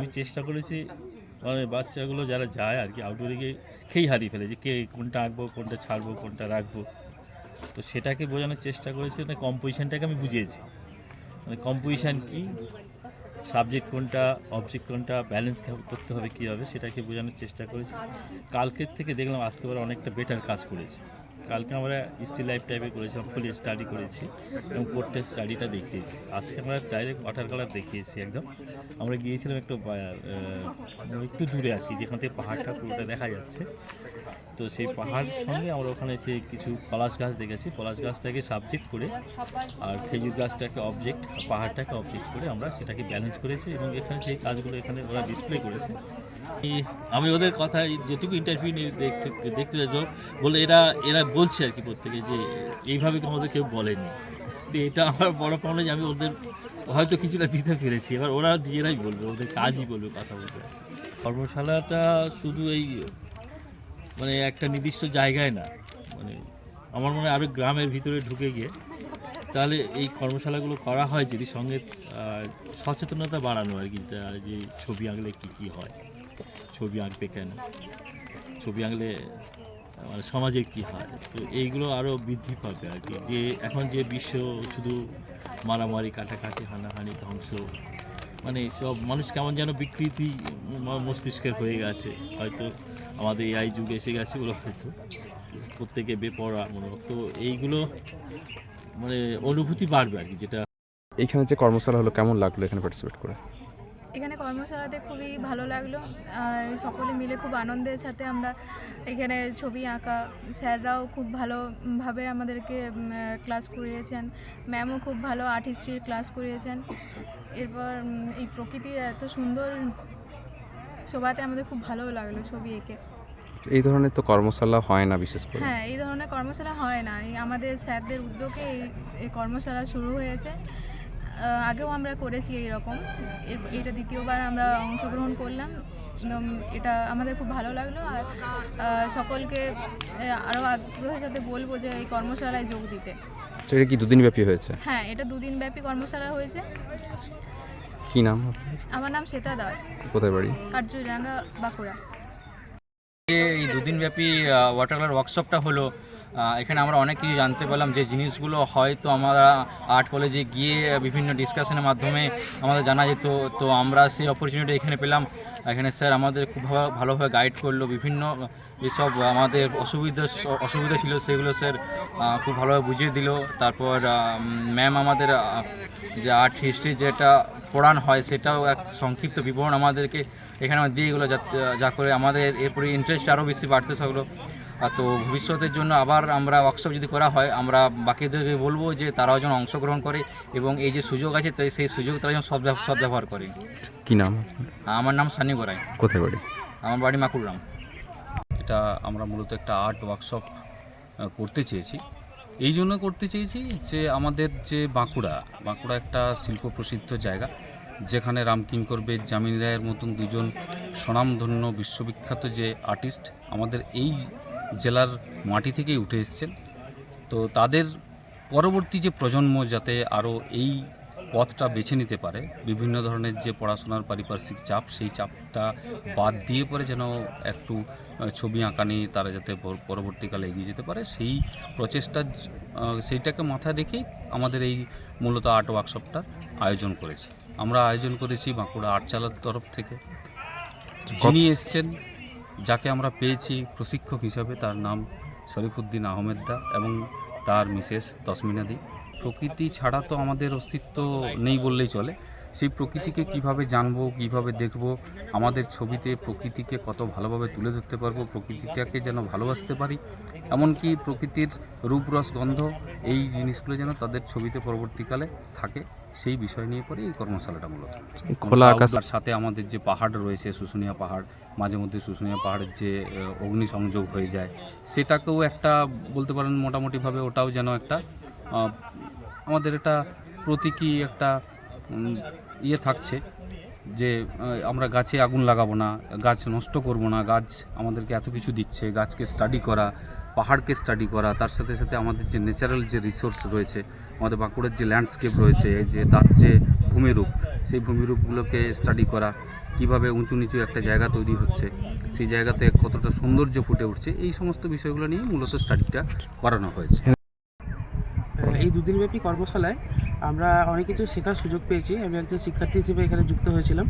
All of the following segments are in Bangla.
আমি চেষ্টা করেছি মানে বাচ্চাগুলো যারা যায় আর কি আউটডোরে গিয়ে খেই হারিয়ে ফেলে যে কে কোনটা আঁকবো, কোনটা ছাড়বো, কোনটা রাখব। তো সেটাকে বোঝানোর চেষ্টা করেছি মানে কম্পোজিশনটাকে আমি বুঝিয়েছি। মানে কম্পোজিশান কী সাবজেক্ট কোনটা অবজেক্ট কোনটা ব্যালেন্স করতে হবে কীভাবে সেটাকে বোঝানোর চেষ্টা করেছি। কালকের থেকে দেখলাম আজকে অনেকটা বেটার কাজ করেছে। কালকে আমরা স্টিল লাইফ টাইপে করেছিলাম ফুল স্টাডি করেছি এবং কোর্টের স্টাডিটা দেখিয়েছি। আজকে আমরা ডাইরেক্ট ওয়াটার কালার দেখিয়েছি একদম। আমরা গিয়েছিলাম একটু একটু দূরে আর কি, যেখান থেকে পাহাড়টা পুরোটা দেখা যাচ্ছে। তো সেই পাহাড় সঙ্গে আমরা ওখানে যে কিছু পলাশ গাছ দেখেছি। পলাশ গাছটাকে সাবজেক্ট করে আর খেজুর গাছটাকে অবজেক্ট পাহাড়টাকে অবজেক্ট করে আমরা সেটাকে ব্যালেন্স করেছি এবং এখানে সেই কাজগুলো এখানে ওরা ডিসপ্লে করেছে। আমি ওদের কথা যেটুকু ইন্টারভিউ নিয়ে দেখতে দেখতে বলে এরা এরা বলছে আর কি প্রত্যেকে যে এইভাবে আমাদের কেউ বলেনি। তো এটা আমার বড় প্রবলেম যে আমি ওদের হয়তো কিছুটা দিতে পেরেছি। এবার ওরা নিজেরাই বলবে, ওদের কাজই বলবে কথা বলবে কর্মশালাটা শুধু এই মানে একটা নির্দিষ্ট জায়গায় না মানে আমার মনে হয় আরও গ্রামের ভিতরে ঢুকে গিয়ে, তাহলে এই কর্মশালাগুলো করা হয় যদি সঙ্গে সচেতনতা বাড়ানো আর কি, যে ছবি আঁকলে কী কী হয়। ছবি আঁকবে কেন ছবি আঁকলে মানে সমাজে কী হয় তো এইগুলো আরও বৃদ্ধি পাবে আর কি। যে এখন যে বিশ্ব শুধু মারামারি, কাটাকাটি, হানাহানি, ধ্বংস মানে সব মানুষ কেমন যেন বিকৃতি মস্তিষ্কের হয়ে গেছে। হয়তো আমাদের এই এআই যুগ এসে গেছে ওরা হয়তো প্রত্যেকে বেপরা মনোভাব তো এইগুলো মানে অনুভূতি বাড়বে আর কি, যেটা এইখানে যে কর্মশালা হলো, কেমন লাগল এখানে পার্টিসিপেট করে? এখানে কর্মশালাতে খুবই ভালো লাগল। সকলে মিলে খুব আনন্দের সাথে আমরা এখানে ছবি আঁকা। স্যাররাও খুব ভালোভাবে আমাদেরকে ক্লাস করিয়েছেন। ম্যামও খুব ভালো আর্ট হিস্ট্রির ক্লাস করিয়েছেন। এরপর এই প্রকৃতি এত সুন্দর শোভাতে আমাদের খুব ভালো লাগল ছবি এঁকে। এই ধরনের তো কর্মশালা হয় না বিশেষ করে। হ্যাঁ এই ধরনের কর্মশালা হয় না। এই আমাদের স্যারদের উদ্যোগে এই কর্মশালা শুরু হয়েছে। আগেও আমরা করেছি এইরকম। এর- এটা দ্বিতীয়বার আমরা অংশগ্রহণ করলাম। একদম এটা আমাদের খুব ভালো লাগল। আর সকলকে আরও আগ্রহের সাথে বলব যে এই কর্মশালায় যোগ দিতে। সেটা কি দুদিন ব্যাপী হয়েছে? হ্যাঁ এটা দুদিন ব্যাপী কর্মশালা হয়েছে। কি নাম আমার নাম শ্বেতা দাস। কোথায় বাড়ি? কার্যরাঙ্গা বাঁকুড়া। এই দুদিন ব্যাপী ওয়াটার কালার ওয়ার্কশপটা হলো। এখানে আমরা অনেক কিছু জানতে পারলাম যে জিনিসগুলো হয়তো আমরা আর্ট কলেজে গিয়ে বিভিন্ন ডিসকাশনের মাধ্যমে আমাদের জানা যেত। তো আমরা সেই অপরচুনিটি এখানে পেলাম। এখানে স্যার আমাদের খুব ভালোভাবে গাইড করল। বিভিন্ন যেসব আমাদের অসুবিধা অসুবিধা ছিল সেগুলো স্যার খুব ভালোভাবে বুঝিয়ে দিল। তারপর ম্যাম আমাদের যে আর্ট হিস্ট্রি যেটা পড়ান হয় সেটাও এক সংক্ষিপ্ত বিবরণ আমাদেরকে এখানে দিয়ে গেলো যা করে আমাদের এরপরে ইন্টারেস্ট আরও বেশি বাড়তে থাকল। তো ভবিষ্যতের জন্য আবার আমরা ওয়ার্কশপ যদি করা হয় আমরা বাকিদেরকে বলব যে তারাও যেন অংশগ্রহণ করে এবং এই যে সুযোগ আছে তাই সেই সুযোগ তারা যেন সদ সদ্ব্যবহার করে। কি নাম আমার নাম সানি গোরাই কোথায় বাড়ি? আমার বাড়ি মাকুড়রাম এটা আমরা মূলত একটা আর্ট ওয়ার্কশপ করতে চেয়েছি। এই জন্য করতে চেয়েছি যে আমাদের যে বাঁকুড়া বাঁকুড়া একটা শিল্প প্রসিদ্ধ জায়গা যেখানে রামকিঙ্কর বেদ জামিনী রায়ের মতন দুজন স্বনামধন্য বিশ্ববিখ্যাত যে আর্টিস্ট আমাদের এই জেলার মাটি থেকেই উঠে এসছেন। তো তাদের পরবর্তী যে প্রজন্ম যাতে আরও এই পথটা বেছে নিতে পারে বিভিন্ন ধরনের যে পড়াশোনার পারিপার্শ্বিক চাপ সেই চাপটা বাদ দিয়ে পরে যেন একটু ছবি আঁকা নিয়ে তারা যাতে পরবর্তীকালে এগিয়ে যেতে পারে সেই প্রচেষ্টা সেইটাকে মাথায় রেখেই আমাদের এই মূলত আর্ট ওয়ার্কশপটার আয়োজন করেছি। আমরা আয়োজন করেছি বাঁকুড়া আর্টচালার তরফ থেকে। যিনি এসছেন যাকে আমরা পেয়েছি প্রশিক্ষক হিসাবে তার নাম শরীফুদ্দিন আহমেদদা এবং তার মিসেস তসমিনাদি প্রকৃতি ছাড়া তো আমাদের অস্তিত্ব নেই বললেই চলে। সেই প্রকৃতিকে কীভাবে জানব কীভাবে দেখব? আমাদের ছবিতে প্রকৃতিকে কত ভালোভাবে তুলে ধরতে পারব প্রকৃতিটাকে যেন ভালোবাসতে পারি? এমনকি প্রকৃতির রূপরস গন্ধ এই জিনিসগুলো যেন তাদের ছবিতে পরবর্তীকালে থাকে সেই বিষয় নিয়ে পরে এই কর্মশালাটা মূলত। খোলা আকাশ তার সাথে আমাদের যে পাহাড় রয়েছে শুশুনিয়া পাহাড় মাঝে মধ্যে শুশুনিয়া পাহাড়ের যে অগ্নি সংযোগ হয়ে যায় সেটাকেও একটা বলতে পারেন মোটামুটিভাবে ওটাও যেন একটা আমাদের একটা প্রতীকী একটা ইয়ে থাকছে যে আমরা গাছে আগুন লাগাবো না, গাছ নষ্ট করব না, গাছ আমাদেরকে এত কিছু দিচ্ছে, গাছকে স্টাডি করা, পাহাড়কে স্টাডি করা, তার সাথে সাথে আমাদের যে ন্যাচারাল যে রিসোর্স রয়েছে, আমাদের বাঁকুড়ার যে ল্যান্ডস্কেপ রয়েছে যে তার যে ভূমিরূপ, সেই ভূমিরূপগুলোকে স্টাডি করা, কীভাবে উঁচু নিচু একটা জায়গা তৈরি হচ্ছে, সেই জায়গাতে কতটা সৌন্দর্য ফুটে উঠছে, এই সমস্ত বিষয়গুলো নিয়ে মূলত স্টাডিটা করানো হয়েছে। এই দুদিন ব্যাপী কর্মশালায় আমরা অনেক কিছু শেখার সুযোগ পেয়েছি। আমি একজন শিক্ষার্থী হিসেবে এখানে যুক্ত হয়েছিলাম।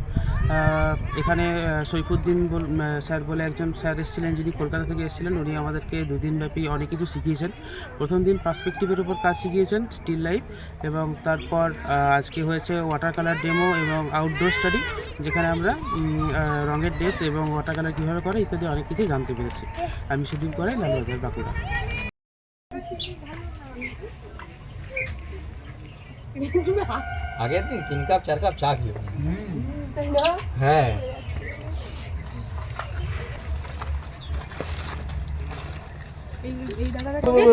এখানে সৈফুদ্দিন বল স্যার বলে একজন স্যার এসেছিলেন যিনি কলকাতা থেকে এসেছিলেন। উনি আমাদেরকে দুদিন ব্যাপী অনেক কিছু শিখিয়েছেন। প্রথম দিন পার্সপেক্টিভের উপর কাজ শিখিয়েছেন স্টিল লাইফ এবং তারপর আজকে হয়েছে ওয়াটার কালার ডেমো এবং আউটডোর স্টাডি যেখানে আমরা রঙের ডেপথ এবং ওয়াটার কালার কীভাবে করে ইত্যাদি অনেক কিছু জানতে পেরেছি। আমি শুটিং করে লালবাজার বাঁকুড়া। আগের দিন তিন কাপ চার কাপ চা খেলো হ্যাঁ।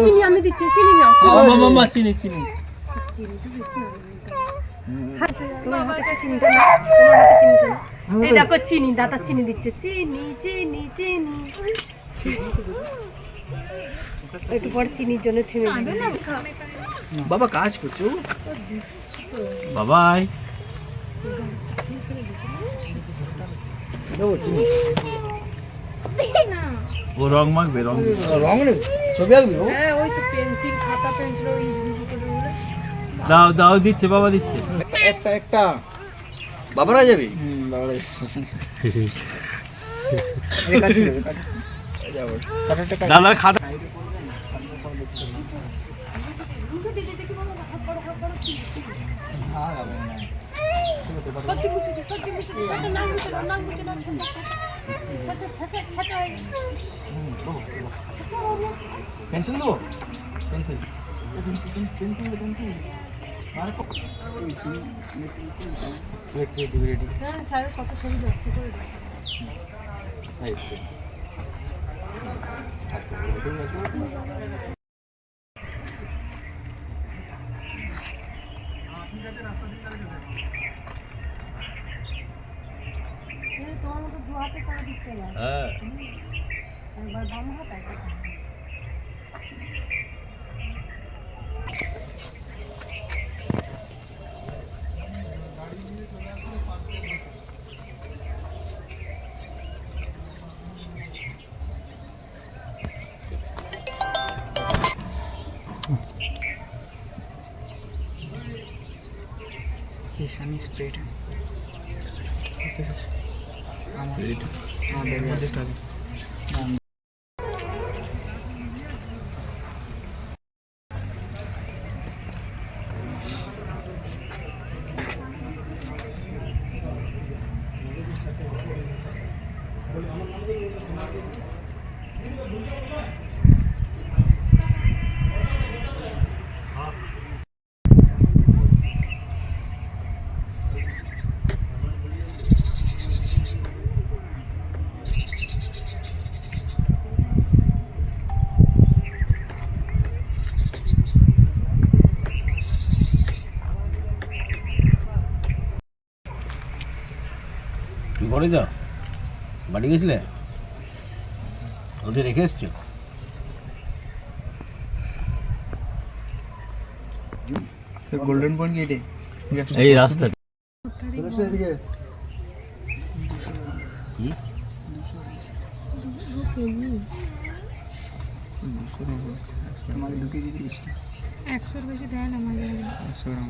চিনি আমি দিচ্ছি চিনি না চিনি। চিনি তোমার হাতে চিনিটা না তোমার হাতে চিনিটা না এই দেখো চিনি দাদা চিনি দিচ্ছে। চিনি চিনি চিনি। একটু পর চিনির জন্য থেমে বাবা কাজ করছ? বাবাই। ও রং মাখবে রং রং ছবি আঁকবি হ্যাঁ ওই তো পেন্সিল খাতা পেন্সিল ওই দাও দাও দিচ্ছে বাবা দিচ্ছে। একটা একটা। বাবারা যাবি? দাদার খাতা পেন্সিল দেবো পেন্সিল হ্যাঁ স্যারের কত ছবি দেখতে করে তোমার মতো দু হাতে করে দিচ্ছে না। হ্যাঁ। একবার বাম হাত একবার ডান হাত। ঘরে যাও? বাড়ি গেছিলে? ওদের রেখে এসছো? এই রাস্তা একশোর বেশি দেয় না মাঝে মাঝে একশো গ্রাম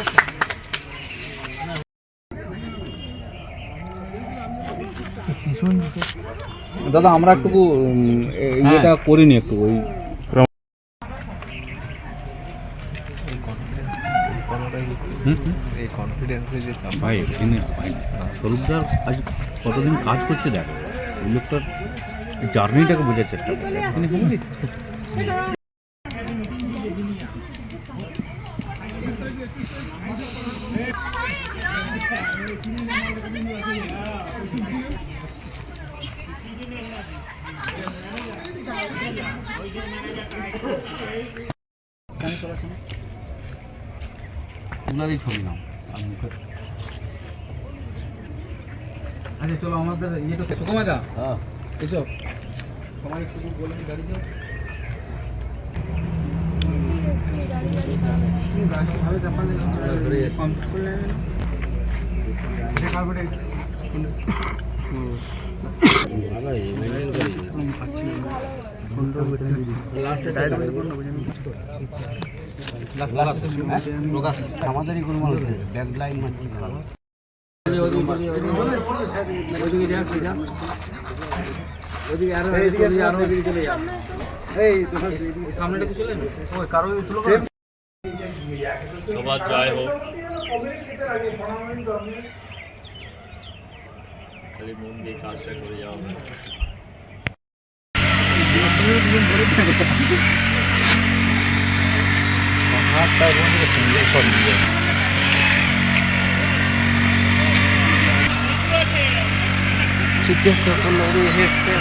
দাদা আমরা একটু ইয়েটা করিনি একটু ওই ভাই এখানে স্বরূপদার আজ কতদিন কাজ করছে দেখো। ওই লোকটার জার্নিটাকে বোঝার চেষ্টা করছে এখানে হলো কি? ওনারই ছবি নাও। আর আচ্ছা চলো আমাদের ইয়েটা সুকুমা দা হ্যাঁ। এসো। তোমার একটু বলে গাড়ি যাও। ভালো মেনটেন করি আমাদেরই কাজটা করে যাওয়া は大文字ですので処理で。Sucesso con la mia gente,